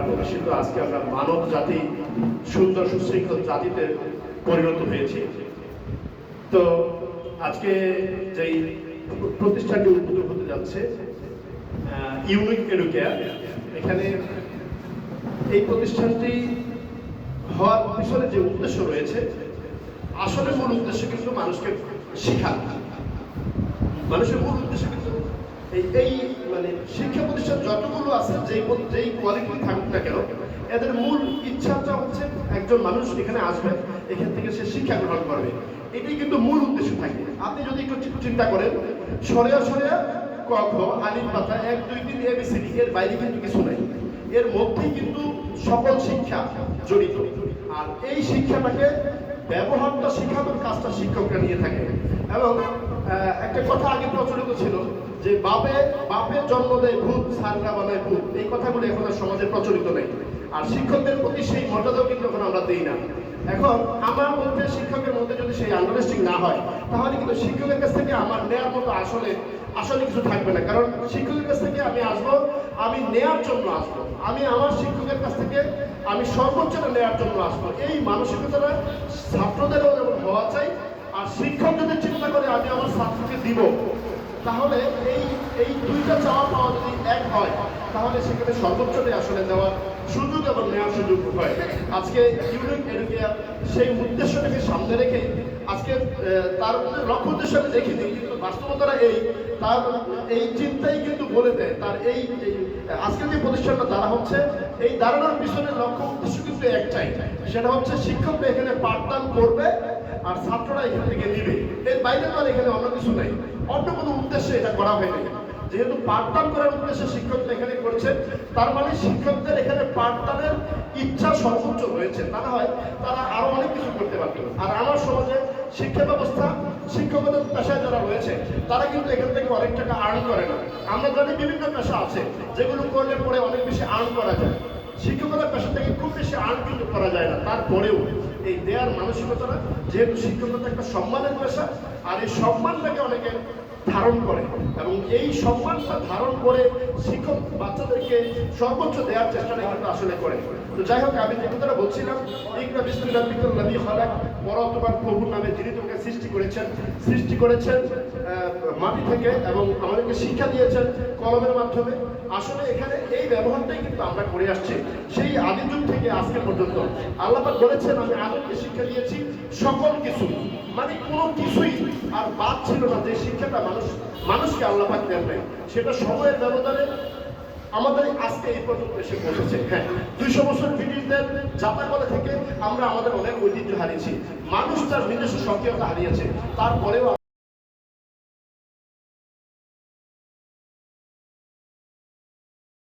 আমরা প্রতিষ্ঠিত আজকে আমরা মানব জাতি, সুন্দর সুশৃঙ্খল জাতিতে পরিণত হয়েছি। তো আজকে যেই প্রতিষ্ঠানটি উদ্বোধন হতে যাচ্ছে ইউনিক এডুকেয়ার এখানে এই প্রতিষ্ঠানটি হওয়ার পিছনে যে উদ্দেশ্য রয়েছে, আসলে মূল উদ্দেশ্য কিন্তু মানুষকে শেখানো। মানুষের মূল উদ্দেশ্য কিন্তু এই এই মানে শিক্ষা প্রতিষ্ঠান যতগুলো আছে, যেই যেই কোয়ালিটি থাকুক না কেন, এদের মূল ইচ্ছাটা হচ্ছে একজন মানুষ এখানে আসবে, এখান থেকে সে শিক্ষা গ্রহণ করবে। এটাই কিন্তু মূল উদ্দেশ্য থাকে। আপনি যদি একটু চিন্তা করেন, সরেয়া সরেয়া ক খ আলিম পাতা, এক, দুই, তিন এবিসিডি এর বাইরে কিন্তু কিছু নাই। এর মধ্যেই কিন্তু সকল শিক্ষা জড়িত। আর এই শিক্ষাটাকে ব্যবহারটা শেখানোর কাজটা শিক্ষকরা নিয়ে থাকে। এবং একটা কথা আগে প্রচলিত ছিল যে বাপে বাপের জন্ম দেয় ভূত, সাররা বানায় ভূত। এই কথাগুলো এখন আর সমাজে প্রচলিত নেই। আর শিক্ষকদের প্রতি সেই মর্যাদাও কিন্তু এখন আমরা দিই না। এখন আমার মধ্যে শিক্ষকের মধ্যে যদি সেই আন্ডারস্ট্যান্ডিং না হয়, তাহলে কিন্তু শিক্ষকের কাছ থেকে আমার নেয়ার মতো আসলে আসলে কিছু থাকবে না। কারণ শিক্ষকের কাছ থেকে আমি আসব, আমি নেয়ার জন্য আসব। আমি আমার শিক্ষকের কাছ থেকে আমি সর্বোচ্চটা নেয়ার জন্য আসব। এই মানসিকতাটা ছাত্রদেরও যেমন হওয়া চাই আর শিক্ষক যদি চিন্তা করে আমি আমার ছাত্রকে দিব তাহলে এই এই দুইটা চাওয়া পাওয়া যদি এক হয় তাহলে সেখানে সর্বোচ্চটাই আসলে দেওয়ার সুযোগ এবং নেওয়ার সুযোগ হয়। আজকে ইউনিক এডুকেয়ার সেই উদ্দেশ্যটাকে সামনে রেখে আজকে তার লক্ষ্য উদ্দেশ্য আমি দেখিনি কিন্তু বাস্তবতারা এই তার এই চিন্তাই কিন্তু বলে দেয় তার এই এই, আজকে যে প্রতিষ্ঠানটা দাঁড়া হচ্ছে এই দাঁড়ানোর পিছনে লক্ষ্য উদ্দেশ্য কিন্তু একটাই সেটা হচ্ছে শিক্ষকরা এখানে পাঠদান করবে আর ছাত্ররা এখান থেকে নিবে। এর বাইরে তো আর এখানে অন্য কিছু নাই। অন্য কোনো উদ্দেশ্যে এটা করা হয়নি। যেহেতু পাঠদান করার উদ্দেশ্যে শিক্ষকরা এখানে করছে তার মানে শিক্ষকদের এখানে পাঠদানের ইচ্ছা সর্বোচ্চ রয়েছে। তা না হয় তারা আরও অনেক কিছু করতে পারত। আর আমার সমাজে শিক্ষা ব্যবস্থা শিক্ষকতার পেশায় যারা রয়েছে, তারা কিন্তু এখান থেকে অনেক টাকা আর্ন করে না। আমরা জানি বিভিন্ন পেশা আছে, যেগুলো করলে পরে অনেক বেশি আর্ন করা যায়। শিক্ষকতার পেশা থেকে খুব বেশি আর কিন্তু করা যায় না। তারপরেও এই দেয়ার মানসিকতাটা যেহেতু শিক্ষকতা একটা সম্মানের পেশা, আর এই সম্মানটাকে অনেকে ধারণ করে এবং এই সম্মানটা ধারণ করে শিক্ষক বাচ্চাদেরকে সর্বোচ্চ দেওয়ার চেষ্টাটা কিন্তু আসলে করে। তো যাই হোক, আমি যে কথাটা বলছিলাম, ইকরা বিসমিল্লাহ বিকল পর তোমার প্রভুর নামে যিনি তোমাকে সৃষ্টি করেছেন সৃষ্টি করেছেন মাটি থেকে এবং আমাদেরকে শিক্ষা দিয়েছেন কলমের মাধ্যমে। আসলে এখানে এই ব্যবহারটাই কিন্তু আমরা করে আসছি সেই আদি যুগ থেকে আজকে পর্যন্ত। আল্লাপাক বলেছেন, আমি আদমকে শিক্ষা দিয়েছি সকল কিছু। মানে কোনো কিছুই আর বাদ ছিল না যে শিক্ষাটা মানুষ, মানুষকে আল্লাপাক দেন নাই। সেটা সময়ের ব্যবধানে আমাদের আজকে এই পর্যন্ত এসে পৌঁছেছে। হ্যাঁ দুইশো বছর ব্রিটিশদের জাতাকলে থেকে আমরা আমাদের অনেক ঐতিহ্য হারিয়েছি। মানুষ তার নিজস্ব সক্রিয়তা হারিয়েছে। তারপরেও